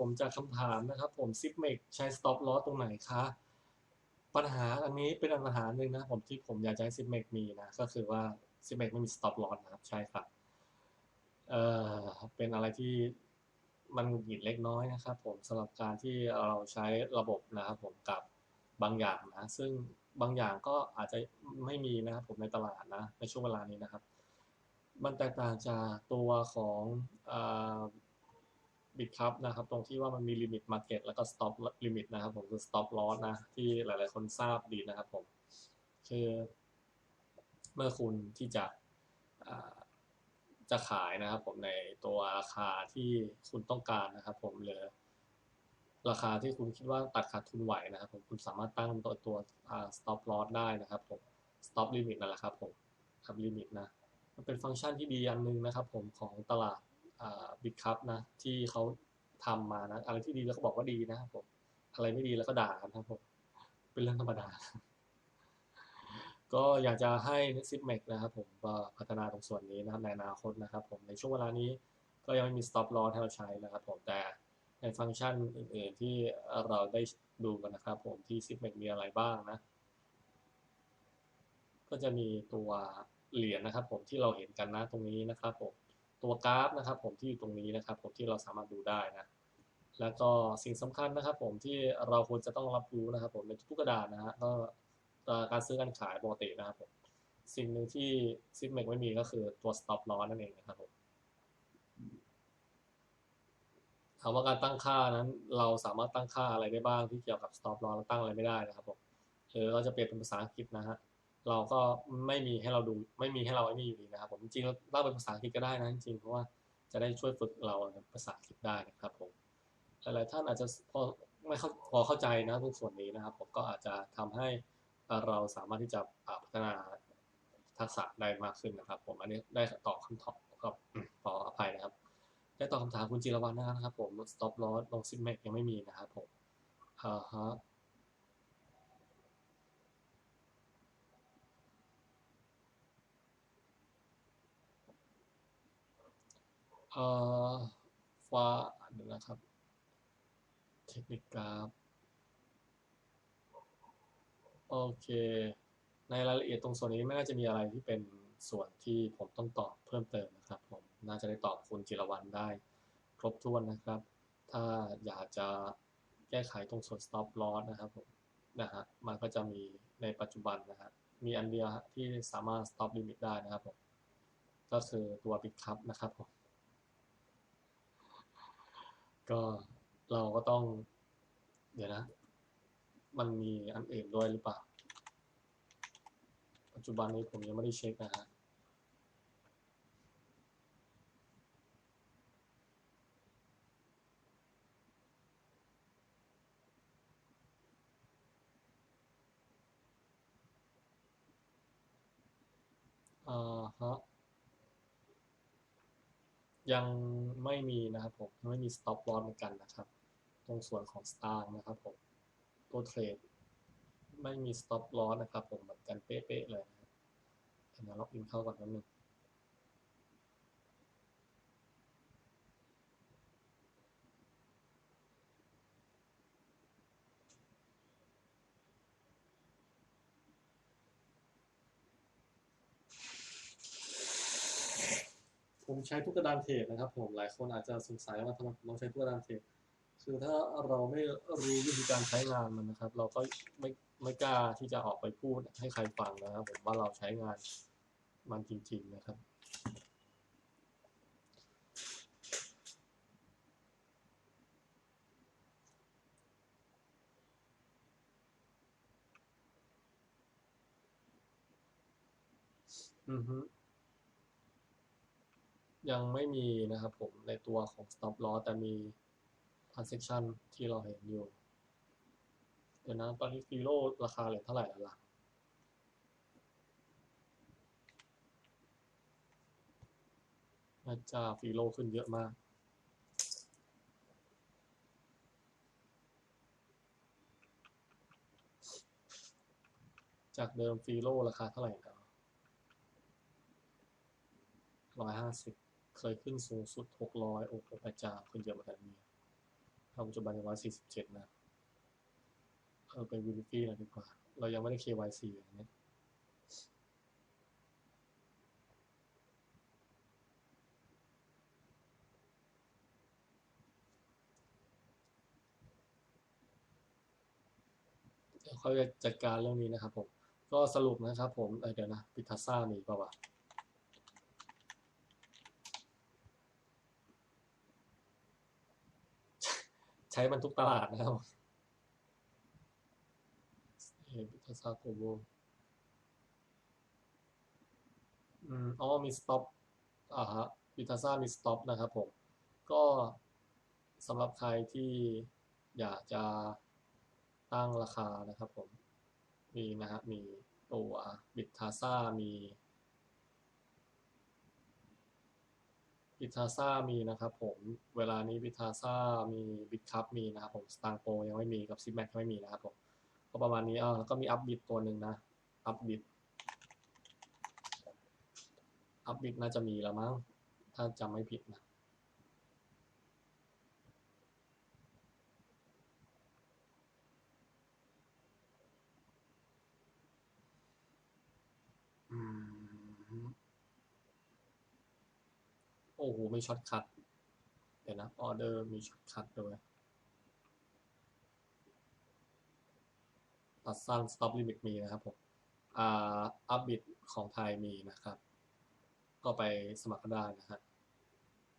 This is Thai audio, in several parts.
ผมจากคำถามนะครับผมซิปเมกใช้ stop loss ตรงไหนคะปัญหาอันนี้เป็นปัญหาหนึ่งนะผมที่ผมอยากจะให้ซิปเมกมีนะก็คือว่าซิปเมกไม่มี stop loss นะครับใช่ครับเอ่อเป็นอะไรที่มันหงุดหงิดเล็กน้อยนะครับ ผมสำหรับการที่เราใช้ระบบนะครับผมกับบางอย่างนะ ซึ่งบางอย่างก็อาจจะไม่มีนะครับผมในตลาดนะในช่วงเวลานี้นะครับ มันแตกต่างจากตัวของ บิตครับนะครับ ตรงที่ว่ามันมีลิมิตมาร์เก็ตแล้วก็สต็อปลิมิตนะครับ ผมคือสต็อปลอสนะ ที่หลาย ๆ คนทราบดีนะครับผม คือ เมื่อคุณที่จะจะขายนะครับ ผมในตัวราคาที่คุณต้องการนะครับ ผมหรือราคาที่คุณคิดว่าตัดขาดทุนไหวนะครับ ผมคุณสามารถตั้งตัวตัว stop loss ได้นะครับ ผม stop limit นั่นแหละครับ ผมครับ limit นะมันเป็นฟังก์ชันที่ดีอันนึงนะครับ ผมของตลาด บิตคัพนะ ที่เขาทำมานะ อะไรที่ดีแล้วก็บอกว่าดีนะครับผม อะไรไม่ดีแล้วก็ด่ากันครับผม เป็นเรื่องธรรมดา ก็อยากจะให้ n e x i m a x นะครับผมพัฒนาตรงส่วนนี้นะครับในอนาคตนะครับผม ในช่วงเวลานี้ก็ยังไม่มี stop loss ให้เราใช้นะครับผม แต่ในฟังก์ชันอื่นๆที่เราได้ดูกันนะครับผมที่ s i m a x มีอะไรบ้างนะ ก็จะมีตัวเหรียญนะครับผมที่เราเห็นกันนะตรงนี้นะครับผม ตัวกราฟนะครับ ผมที่อยู่ตรงนี้นะครับ ผมที่เราสามารถดูได้นะแล้วก็สิ่งสำคัญนะครับ ผมที่เราควรจะต้องรับรู้นะครับ ผมในทุกกระดานนะฮะก็การซื้อการขายปกตินะครับผมสิ่งหนึ่งที่ซิปเมกไม่มีก็คือตัว stop loss นั่นเองนะครับผมถามว่าการตั้งค่านั้น เราสามารถตั้งค่าอะไรได้บ้างที่เกี่ยวกับ stop loss เราตั้งอะไรไม่ได้นะครับผมหรือเราจะเปลี่ยนเป็นภาษาอังกฤษนะฮะ เราก็ไม่มีให้เราดูไม่มีให้เราไอ้นี่อยู่ดีนะครับผมจริงๆเราเล่าเป็นภาษาอังกฤษก็ได้นะจริงๆเพราะว่าจะได้ช่วยฝึกเราภาษาอังกฤษได้นะครับผมหลายๆท่านอาจจะพอไม่เข้าพอเข้าใจนะตรงส่วนนี้นะครับ ผมก็อาจจะทำให้เราสามารถที่จะพัฒนาทักษะได้มากขึ้นนะครับ ผมอันนี้ได้ตอบคำตอบกับขออภัยนะครับ ได้ตอบคำถามคุณจิรวัฒน์นะครับ ผม stop loss ลงซิมแม็กยังไม่มีนะครับผมอ่าฮะ อ่อฟ้าเดี๋ยวนะครับ เทคนิคกราฟ โอเค ในรายละเอียดตรงส่วนนี้ไม่น่าจะมีอะไรที่เป็นส่วนที่ผมต้องตอบเพิ่มเติมนะครับผม น่าจะได้ตอบคุณจิรวรรณได้ ครบถ้วนนะครับ ถ้าอยากจะแก้ไขตรงส่วน stop loss นะครับผมนะฮะ มันก็จะมีในปัจจุบันนะฮะ มีอันเดียวที่สามารถ stop limit ได้นะครับผม ก็คือตัว bit cup นะครับผม ก็เราก็ต้อง เดี๋ยวนะ มันมีอันอื่นด้วยหรือเปล่า ปัจจุบันนี้ผมยังไม่ได้เช็คนะฮะอ่าฮะ ยังไม่มีนะครับผมไม่มี stop loss เหมือนกันนะครับ ตรงส่วนของ star นะครับผมตัวเทรดไม่มี stop loss นะครับผมเหมือนกันเป๊ะๆเลยนะเดี๋ยวล็อกอินเข้าก่อนนิดนึง ผมใช้ทุกกระดานเทรดนะครับ ผมหลายคนอาจจะสงสัยว่าทำไมผมต้องใช้ทุกกระดานเทรดคือถ้าเราไม่รู้วิธีการใช้งานมันนะครับ เราก็ไม่ไม่กล้าที่จะออกไปพูดให้ใครฟังนะครับ ผมว่าเราใช้งานมันจริง ๆนะครับอือฮึ ยังไม่มีนะครับผมในตัวของ stop loss แต่มี transaction ที่เราเห็นอยู่ เดี๋ยวนะตอนนี้ฟีโลราคาเหลือเท่าไหร่แล้วล่ะน่าจะฟีโลขึ้นเยอะมากจากเดิมฟีโลราคาเท่าไหร่ครับร้อยห้าสิบ เคยขึ้นสูงสุดหกร้อยโอ้โหพระเจ้าขึ้นเยอะเหมือนกันเนี่ยปัจจุบันยังร้อยสี่สิบเจ็ดนะเออไปวิลิฟี่เลยดีกว่า เรายังไม่ได้ KYC อย่างเงี้ยเดี๋ยวค่อยจัดการเรื่องนี้นะครับผม ก็สรุปนะครับผมเเดี๋ยวนะ ปิทัสซ่ามีเปล่าวะ ใช้มันทุกตลาดนะครับเอพิทซาโกโบอืมอ๋อมีสต็อปอ่าฮะพิทซ่ามีสต็อปนะครับผม ก็สำหรับใครที่อยากจะตั้งราคานะครับผม มีนะฮะมีตัวบิทาซ่ามี บิทาซ่ามีนะครับผมเวลานี้บิทาซ่ามีบิทคัพมีนะครับผมสตางโปยังไม่มีกับซิแม็กไม่มีนะครับผมก็ประมาณนี้อ่าแล้วก็มีอัพบิทตัวหนึ่งนะอัพบิทอัพบิทน่าจะมีแล้วมั้งถ้าจำไม่ผิดนะ โอ้โหมีช็อตคัทเดี๋ยวนะออเดอร์มีช็อตคัทด้วยตัดสั้น stop limit มีนะครับผมอ่าอัพบิทของไทยมีนะครับ ก็ไปสมัครก็ได้นะฮะ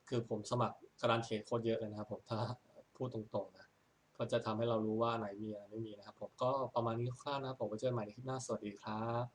คือผมสมัครกระดานเทรดโคตรเยอะเลยนะครับผมถ้าพูดตรงๆนะก็จะทำให้เรารู้ว่าไหนมีอะไรไม่มีนะครับผมก็ประมาณนี้คร่าวๆนะครับผมไว้เจอกันใหม่ในคลิปหน้าสวัสดีครับ